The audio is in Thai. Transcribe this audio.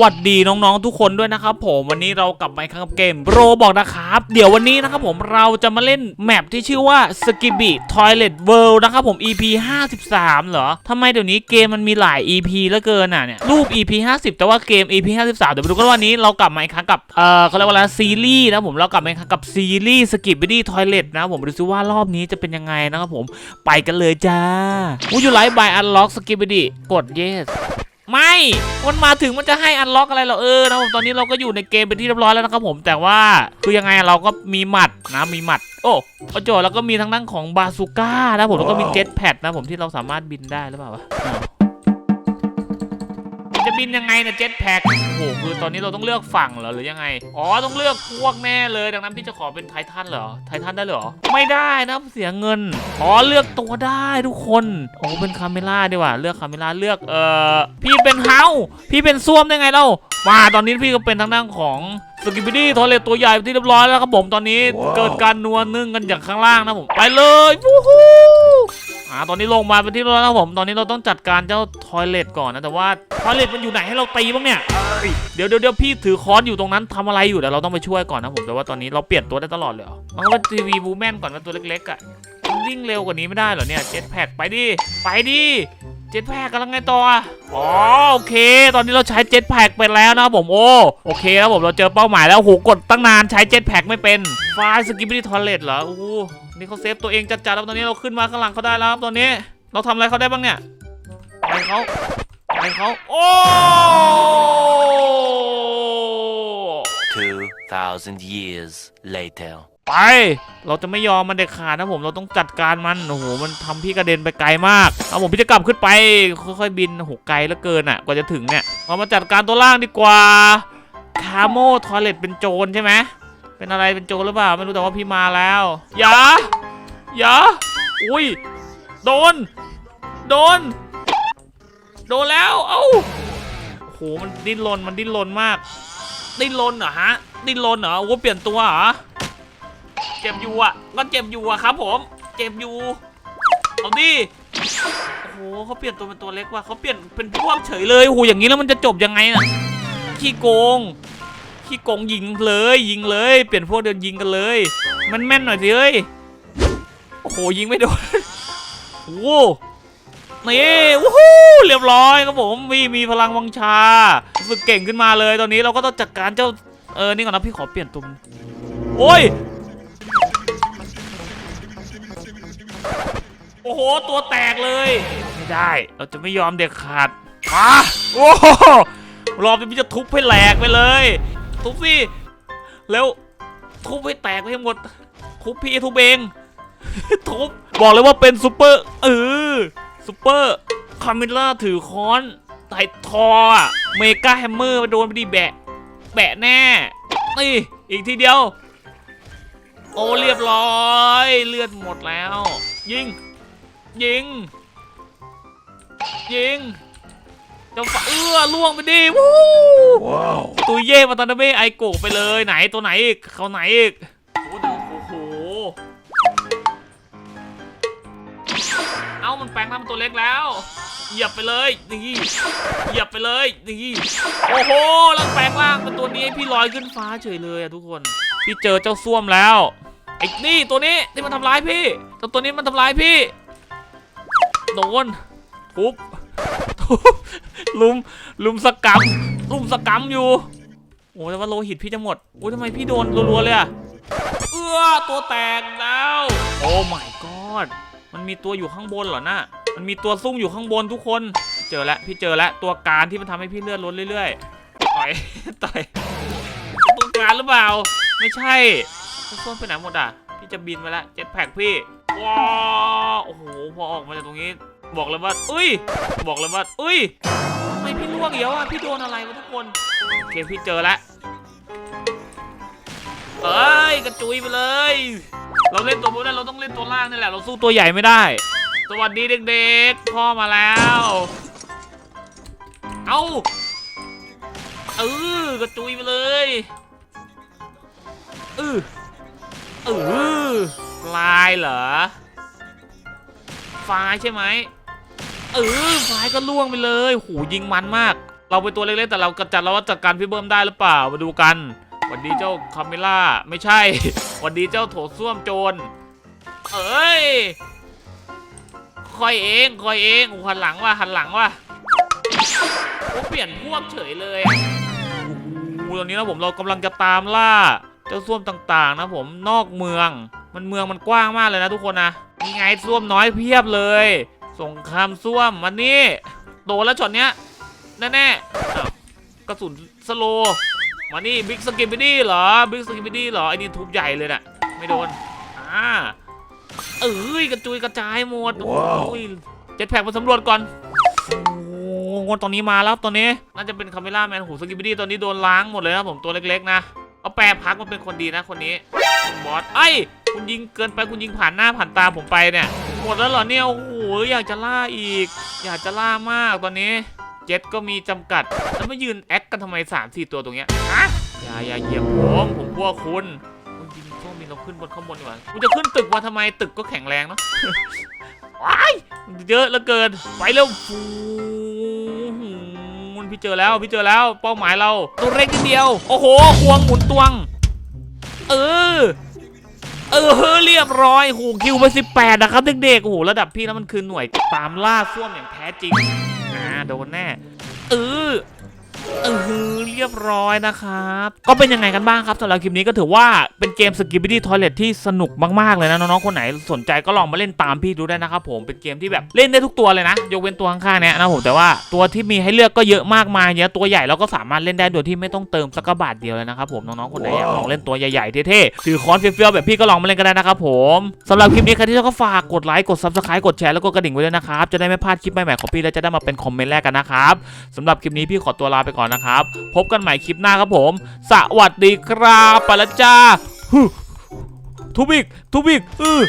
วัสดีน้องๆทุกคนด้วยนะครับผมวันนี้เรากลับมาอีกครั้งกับเกมโรบอกนะครับ เดี๋ยววันนี้นะครับผมเราจะมาเล่นแมปที่ชื่อว่า s k i b i Toilet World นะครับผม EP 53 เหรอทำไมเดี๋ยวนี้เกมมันมีหลาย EP เหลือเกินอะเนี่ยรูป EP 50 แต่ว่าเกม EP 53 เดี๋ยวไปดูกันวันนี้เรากลับมาอีกครั้งกับเอ่อเขาเรียกว่าอะไรซีรีส์นะผมเรากลับมาอีกครั้งกับซีรีส์ s k i b i Toilet นะผมดูซิว่ารอบนี้จะเป็นยังไงนะครับผมไปกันเลยจ้า Would you like buy unlock s k i b i กด yes ไม่มันมาถึงมันจะให้อันล็อกอะไรเหราเออนะผมตอนนี้เราก็อยู่ในเกมเป็นที่เรียบร้อยแล้วนะครับผมแต่ว่าคือยังไงเราก็มีหมัดนะมีหมัด โอ้โอ้โจแล้วก็มีทั้งด้านของบาซูก้านะผมแล้วก็มีเจ็ตแพดนะผมที่เราสามารถบินได้หรือเปล่าวะ บินยังไงนะเจ็ตแพดโอ้โหคือตอนนี้เราต้องเลือกฝั่งเหรอหรือยังไง อ๋อต้องเลือกพวกแน่เลยดังนั้นพี่จะขอเป็นไททันเหรอไททันได้เหรอ ไม่ได้นะเสียเงิน อ๋อเลือกตัวได้ทุกคนโอ้เป็นคาเมล่าดีกว่าเลือกคาเมล่าเลือกเอ่อพี่เป็นเฮาพี่เป็นส้วมได้ไงเล่ามาตอนนี้พี่ก็เป็นทางด้านของสกิบิดี้ทอเลตตัวใหญ่เป็นที่เรียบร้อยแล้วครับผมตอนนี้ เกิดการนัวนึ่งกันอย่างข้างล่างนะผมไปเลยวู้ฮู้ อ่าตอนนี้ลงมาเป็นที่เรียบร้อยแล้วครับผม ตอนนี้เราต้องจัดการเจ้าทอยเลตก่อนนะ แต่ว่าทอยเลตมันอยู่ไหนให้เราตีบ้างเนี่ยเดี๋ยวเดี๋ยวเดี๋ยวพี่ถือค้อนอยู่ตรงนั้นทำอะไรอยู่เดี๋ยวเราต้องไปช่วยก่อนนะผม แต่ว่าตอนนี้เราเปลี่ยนตัวได้ตลอดเลยเหรอมันก็เป็นทีวีบูแมนก่อนเป็นตัวเล็กๆอะวิ่งเร็วกว่านี้ไม่ได้เหรอเนี่ยเจ็ตแพ็กไปดิไปดิ เจ็ตแพ็กกำลังไงต่ออ๋อโอเค ตอนนี้เราใช้เจ็ตแพ็กไปแล้วนะผมโอ้โอเคแล้วผมเราเจอเป้าหมายแล้วโหกดตั้งนานใช้เจ็ตแพ็กไม่เป็นไฟสกิปปี้ทอเลตเหรอโอ้นี่เขาเซฟตัวเองจัดๆแล้วตอนนี้เราขึ้นมาข้างหลังเขาได้แล้วครับตอนนี้ เราทำอะไรเขาได้บ้างเนี่ยไปเขาไปเขาโอ้ 2,000 years later. ไป เราจะไม่ยอมมันเด็ดขาดนะผมเราต้องจัดการมันโอ้โหมันทำพี่กระเด็นไปไกลมากเอาผมพี่จะกลับขึ้นไปค่อยๆบินโอ้โหไกลเหลือเกินอะกว่าจะถึงเนี่ยเรามาจัดการตัวล่างดีกว่าคาโมทอเลตเป็นโจรใช่ไหมเป็นอะไรเป็นโจรหรือเปล่าไม่รู้แต่ว่าพี่มาแล้วอย่าอย่าอุ้ยโดน โดน โดนแล้ว เอ้าโอ้โหมันดิ้นรนมันดิ้นรนมาก ดิ้นรนเหรอฮะดิ้นรนเหรอโอ้เปลี่ยนตัวเหรอเจ็บอยู่อะก็เจ็บอยู่อะครับ ผม เจ็บอยู่เอาดิโอ้โหเขาเปลี่ยนตัวเป็นตัวเล็กว่ะเขาเปลี่ยนเป็นพวกเฉยเลยโอ้โหอย่างนี้แล้วมันจะจบยังไงน่ะขี้โกงขี้โกงยิงเลย ยิงเลย เปลี่ยนพวกเดินยิงกันเลย มันแม่นหน่อยสิเอ้ยโอ้โหยิงไม่โดนโอ้ นี่วู้ฮู้เรียบร้อยครับผมมีมีพลังวังชารู้สึกเก่งขึ้นมาเลยตอนนี้เราก็ต้องจัดการเจ้าเออนี่ก่อนนะพี่ขอเปลี่ยนตัวมันโอ้ยโอ้โหตัวแตกเลยไม่ได้ เราจะไม่ยอมเด็ดขาดมาโอ้โหรอบนี้พี่จะทุบให้แหลกไปเลย ทุบสิแล้วทุบให้แตกไปให้หมดทุบพี่ทุบเองทุบบอกเลยว่าเป็นซูเปอร์เออ ซูเปอร์คามิล่าถือค้อนไต่ทออะเมกาแฮมเมอร์โดนไปดีแบะ แบะแน่นี่อีกทีเดียว โอ้เรียบร้อยเลือดหมดแล้ว ยิง ยิง ยิงเจะเอื้อล่วงไปดิวู้ตุยเย่มาตอนนั้นไม่ไอโกะไปเลยไหนตัวไหนอีกเขาไหนอีกามันแปลงร่างเป็นตัวเล็กแล้วเหยียบไปเลยนี่เหยียบไปเลยนี่โอ้โหแล้วแปลงร่างเป็นตัวนี้ให้พี่ลอยขึ้นฟ้าเฉยเลยอะทุกคน พี่เจอเจ้าส้วมแล้วไอ้นี่ตัวนี้ที่มันทำร้ายพี่ตัวตัวนี้มันทำร้ายพี่โดนทุบทุบลุมลุมสกรรมลุมสกรรมอยู่โอ้แต่ว่าโลหิตพี่จะหมดโอ้ยทำไมพี่โดนรัวๆเลยอะเอื้อตัวแตกแล้ว โอ้ my god มันมีตัวอยู่ข้างบนเหรอน่ะมันมีตัวซุ่งอยู่ข้างบนทุกคน เจอแล้วพี่เจอแล้วตัวการที่มันทำให้พี่เลือดลดเรื่อยๆต่อยต่อยตัวการหรือเปล่า ไม่ใช่ทุกคนไปไหนหมดอะพี่จะบินไปแล้วเจ็ตแพ็กพี่ว้าวโอ้โหพอออกมาจากตรงนี้ บอกเลยว่าอุ้ย บอกเลยว่าอุ้ยทำไมพี่ล่วงอีกแล้วอะพี่โดนอะไรวะทุกคนโอเคพี่เจอแล้วเอ้ยกระจุยไปเลย เราเล่นตัวบนได้เราต้องเล่นตัวล่างนี่แหละเราสู้ตัวใหญ่ไม่ได้ สวัสดีเด็กๆ พ่อมาแล้ว เอาเออกระจุยไปเลยเออเออลายเหรอไฟล์ใช่ไหมเออไฟล์ก็ล่วงไปเลยโหยิงมันมาก เราเป็นตัวเล็กๆแต่เรากระจัดเราว่าจัดการพี่เบิ้มได้หรือเปล่ามาดูกัน หวันดีเจ้าคาเมล่าไม่ใช่ หวันดีเจ้าโถส้วมโจร เอ้ยคอยเองคอยเองหันหลังว่ะหันหลังว่ะโอ้เปลี่ยนพวกเฉยเลยอะโอ้ตอนนี้นะผมเรากำลังจะตามล่า เจ้าส้วมต่างๆ นะผมนอกเมือง มันเมืองมันกว้างมากเลยนะทุกคนนะนี่ไงส้วมน้อยเพียบเลย สงครามส้วมมันนี่โดนแล้วช็อตเนี้ยแน่ๆกระสุนสโล มานี่บิ๊กสกิปปิดี้เหรอบิ๊กสกิปปิดี้เหรอไอ้นี่ทุบใหญ่เลยน่ะไม่โดนอ่าเอ้ยกระจุยกระจายหมดโอ้ยเจ็ตแพ็กมาสำรวจก่อนโอ้โหตอนนี้มาแล้วตอนนี้น่าจะเป็นคาเมล่าแมนหูสกิปปิดี้ตอนนี้โดนล้างหมดเลยนะผมตัวเล็กๆนะเอาแปรพักมาเป็นคนดีนะคนนี้คุณบอสไอ้ยคุณยิงเกินไปคุณยิงผ่านหน้าผ่านตาผมไปเนี่ยหมดแล้วเหรอเนี่ยโอ้โหอยากจะล่าอีก อยากจะล่ามากตอนนี้ เจ็ตก็มีจำกัด แล้วมายืนแอคกันทำไม 3 4 ตัวตรงเนี้ยฮะอย่าอย่าเหยียบผมผมพวกคุณคุณยิงช่วงบินเราขึ้นบนข้างบนดีกว่าคุณจะขึ้นตึกมาทำไมตึกก็แข็งแรงเนาะว้ายเยอะเหลือเกิน ไปเร็วฟูนพี่เจอแล้วพี่เจอแล้วเป้าหมายเราตัวเล็กนิดเดียว โอ้โหควงหมุนตวง เออ เออเรียบร้อยโหคิวไปสิบแปดนะครับเด็กๆโอ้โหระดับพี่แล้วมันคือหน่วยตามล่าส้วมอย่างแท้จริงอ่าโดนแน่เออ เออเรียบร้อยนะครับ ก็เป็นยังไงกันบ้างครับสำหรับคลิปนี้ก็ถือว่าเป็นเกม s k i p p y Toilet ที่สนุกมากๆเลยนะน้องๆคนไหนสนใจก็ลองมาเล่นตามพี่ดูได้นะครับผมเป็นเกมที่แบบเล่นได้ทุกตัวเลยนะ ยกเว้นตัวข้างๆเนี้ยนะผมแต่ว่าตัวที่มีให้เลือกก็เยอะมากมายเยอะตัวใหญ่เราก็สามารถเล่นได้โดยที่ไม่ต้องเติมสักกระบาทเดียวเลยนะครับผมน้องๆคนไหนอยากลองเล่นตัวใหญ่ๆเท่ๆถือค้อนเฟี้ยวๆแบบพี่ก็ลองมาเล่นกันได้นะครับผมสำหรับคลิปนี้ใครที่ชอบก็ฝากกดไลค์กด subscribe กดแชร์แล้วก็กระดิ่งไว้ด้วยนะครับจะได้ไม่พลาดคลิปใหม่ๆของพี่และจะได้มาเป็นคอมเมนต์แรกกันนะครับสำหรับคลิปนี้พี่ขอตัวลาไปก่อนนะครับ พบกันใหม่คลิปหน้าครับผม สวัสดีครับไปและจ้าทุบิกทุบิกอือ